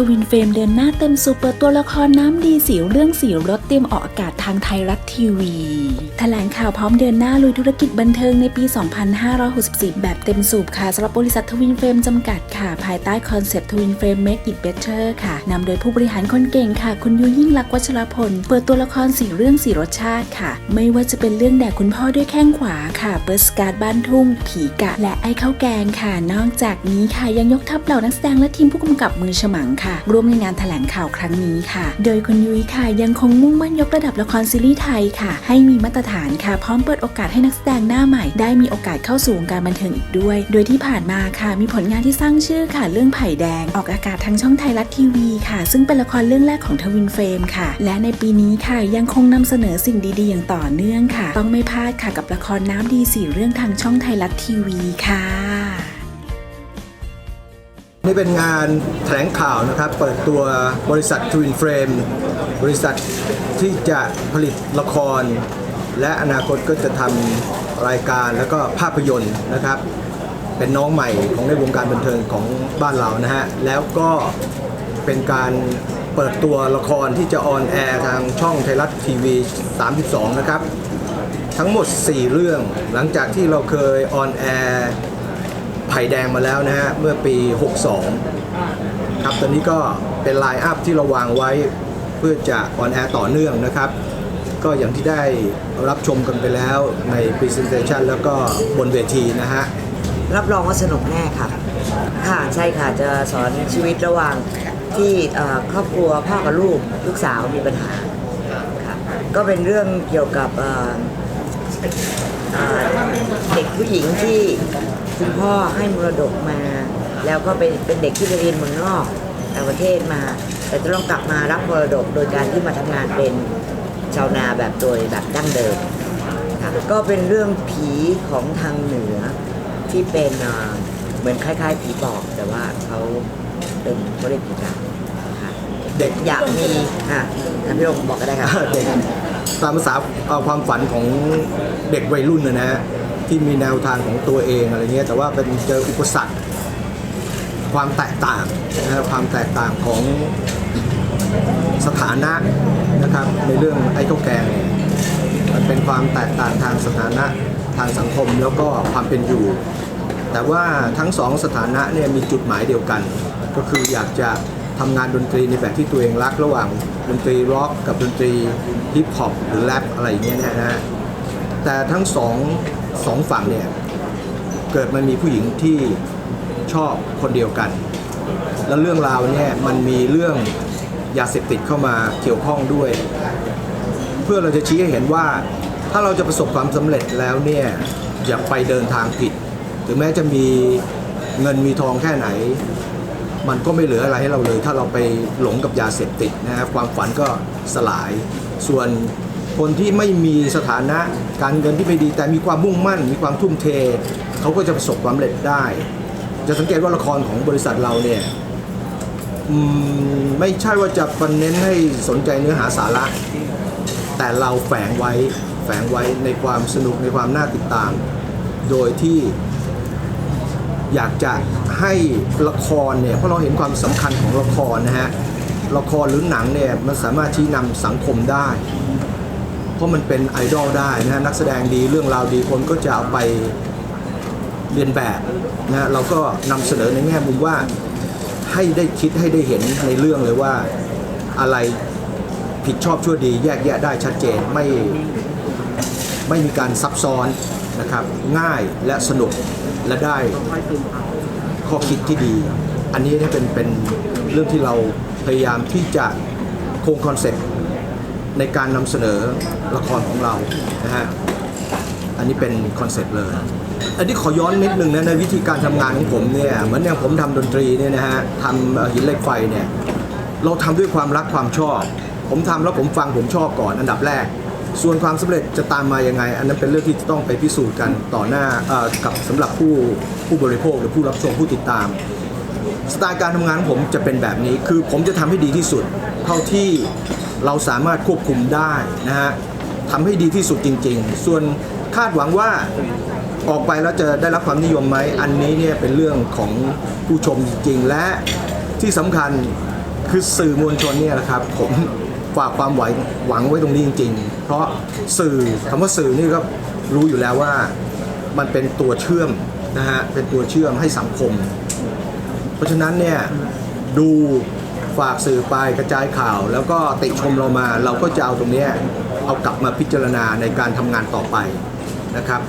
ทวินเฟรมเดินหน้าเต็มสูเปิดตัวละครน้ำดีสีเรื่องสีรถเตรียมออกอากาศทางไทยรัฐทีวีแถลงข่าวพร้อมเดินหน้าลุยธุรกิจบันเทิงในปี 2564 แบบเต็มสูบค่ะสำหรับบริษัททวินเฟรมจำกัดค่ะ ภายใต้คอนเซปต์ทวินเฟรม Make It Better ค่ะนำโดยผู้บริหารคนเก่งค่ะ คุณยุยิ่งลักษณ์วัชรพล เปิดตัวละครสีเรื่องสีรสชาติค่ะ ไม่ว่าจะเป็นเรื่องแดกคุณพ่อด้วยแข้งขวาค่ะเบิร์สการ์ดบ้านทุ่ง ผีกะ และไอ้ข้าวแกงค่ะ นอกจากนี้ค่ะยังยกทัพเหล่านักแสดงและทีมผู้กำกับมือฉมังค่ะร่วมในงานแถลงข่าวครั้งนี้ค่ะ โดยคุณยุ้ยค่ะยังคงมุ่งมั่นยกระดับละครซีรีส์ไทยค่ะ ให้มีมาตรฐานค่ะ พร้อมเปิดโอกาสให้นักแสดงหน้าใหม่ ได้มีโอกาสเข้าสู่วงการบันเทิงอีกด้วย โดยที่ผ่านมาค่ะ มีผลงานที่สร้างชื่อค่ะ เรื่องไผ่แดง ออกอากาศทางช่องไทยรัฐทีวีค่ะ ซึ่งเป็นละครเรื่องแรกของทวินเฟรมค่ะ และในปีนี้ค่ะยังคงนำเสนอสิ่งดีๆ อย่างต่อเนื่องค่ะ ต้องไม่พลาดค่ะกับละครน้ำดีสี่เรื่องทางช่องไทยรัฐทีวีค่ะ นี่เป็นงานแถลงข่าวนะครับ เปิดตัวบริษัท Twin Frame บริษัทที่จะผลิตละคร และอนาคตก็จะทำรายการแล้วก็ภาพยนตร์นะครับ เป็นน้องใหม่ของในวงการบันเทิงของบ้านเรานะฮะ แล้วก็เป็นการเปิดตัวละครที่จะออนแอร์ทางช่องไทยรัฐทีวี 32 นะครับ ทั้งหมด 4 เรื่องหลังจากที่เราเคยออนแอร์ ไผ่แดงมาแล้วนะฮะเมื่อปี 62 ครับตอนนี้ก็เป็นไลน์อัพที่เราวางไว้เพื่อจะออนแอร์ต่อเนื่องนะครับ ก็อย่างที่ได้รับชมกันไปแล้วใน Presentation แล้วก็บนเวทีนะฮะ รับรองว่าสนุกแน่ค่ะ ค่ะใช่ค่ะจะสอนชีวิตระหว่างที่เอ่อครอบครัวพ่อกับลูกลูกสาวมีปัญหาค่ะก็เป็นเรื่องเกี่ยวกับเอ่อ เด็กผู้หญิงที่คุณพ่อให้มรดกมา แล้วก็เป็นเป็นเด็กที่ไปเรียนเมืองนอกต่างประเทศมา แต่จะต้องกลับมารับมรดกโดยการที่มาทำงานเป็นชาวนาแบบโดยแบบดั้งเดิมค่ะก็เป็นเรื่องผีของทางเหนือที่เป็นอ่าเหมือนคล้าย ๆ ผีปอบแต่ว่าเขาเป็นเขาเรียกผีกะเด็กอยากมีอะพี่ลงบอกก็ได้ค่ะเด็ก ตามภาษาเอาความฝันของเด็กวัยรุ่นนะฮะที่มีแนวทางของตัวเองอะไรเงี้ยแต่ว่าเป็นเจออุปสรรคความแตกต่างนะฮะความแตกต่างของสถานะนะครับในเรื่องไอ้ข้าวแกงมันเป็นความแตกต่างทางสถานะทางสังคมแล้วก็ความเป็นอยู่ แต่ว่าทั้งสองสถานะเนี่ยมีจุดหมายเดียวกัน ก็คืออยากจะ ทำงานดนตรีในแบบที่ตัวเองรักระหว่างดนตรีร็อกกับดนตรีฮิปฮอปหรือแรปอะไรอย่างเงี้ยนะฮะแต่ทั้งสองสองฝั่งเนี่ยเกิดมันมีผู้หญิงที่ชอบคนเดียวกัน แล้วเรื่องราวเนี่ยมันมีเรื่องยาเสพติดเข้ามาเกี่ยวข้องด้วย เพื่อเราจะชี้ให้เห็นว่าถ้าเราจะประสบความสำเร็จแล้วเนี่ยอย่าไปเดินทางผิด ถึงแม้จะมีเงินมีทองแค่ไหน มันก็ไม่เหลืออะไรให้เราเลย ถ้าเราไปหลงกับยาเสพติดนะครับความฝันก็สลาย ส่วนคนที่ไม่มีสถานะการเงินที่ไม่ดีแต่มีความมุ่งมั่น มีความทุ่มเทเขาก็จะประสบความสำเร็จได้ จะสังเกตว่าละครของบริษัทเราเนี่ยไม่ใช่ว่าจะปนเน้นให้สนใจเนื้อหาสาระ แต่เราแฝงไว้แฝงไว้ในความสนุกในความน่าติดตาม โดยที่ อยากจะให้ละครเนี่ยเพราะเราเห็นความสำคัญของละครนะฮะละครหรือหนังเนี่ยมันสามารถชี้นำสังคมได้ เพราะมันเป็นไอดอลได้นะฮะนักแสดงดีเรื่องราวดีคนก็จะเอาไปเรียนแบบนะฮะเราก็นำเสนอในแง่มุมว่าให้ได้คิดให้ได้เห็นในเรื่องเลยว่าอะไรผิดชอบชั่วดีแยกแยะได้ชัดเจนไม่ไม่มีการซับซ้อนนะครับง่ายและสนุก และได้ข้อคิดที่ดี อันนี้เนี่ยเป็นเป็นเรื่องที่เราพยายามที่จะคงคอนเซ็ปต์ในการนำเสนอละครของเรานะฮะอันนี้เป็นคอนเซ็ปต์เลย อันนี้ขอย้อนนิดนึงนะในวิธีการทำงานของผมเนี่ยเหมือนอย่างผมทำดนตรีเนี่ยนะฮะทำหินเหล็กไฟเนี่ยเราทำด้วยความรักความชอบ ผมทำแล้วผมฟังผมชอบก่อนอันดับแรก ส่วนความสำเร็จจะตามมายังไง อันนั้นเป็นเรื่องที่จะต้องไปพิสูจน์กันต่อหน้ากับสำหรับผู้ผู้บริโภคหรือผู้รับชมผู้ติดตามสไตล์การทำงานของผมจะเป็นแบบนี้คือผมจะทำให้ดีที่สุด เท่าที่เราสามารถควบคุมได้นะฮะทำให้ดีที่สุดจริง ๆ ส่วนคาดหวังว่าออกไปแล้วจะได้รับความนิยมไหมอันนี้เนี่ยเป็นเรื่องของผู้ชมจริงๆ และที่สำคัญคือสื่อมวลชนเนี่ยแหละครับผมฝากความหวังหวังไว้ตรงนี้จริง ๆ เพราะสื่อคำว่าสื่อนี่ก็รู้อยู่แล้วว่ามันเป็นตัวเชื่อมนะฮะเป็นตัวเชื่อมให้สังคม เพราะฉะนั้นเนี่ยดูฝากสื่อไปกระจายข่าว แล้วก็ติชมเรามา เราก็จะเอาตรงนี้เอากลับมาพิจารณาในการทำงานต่อไปนะครับ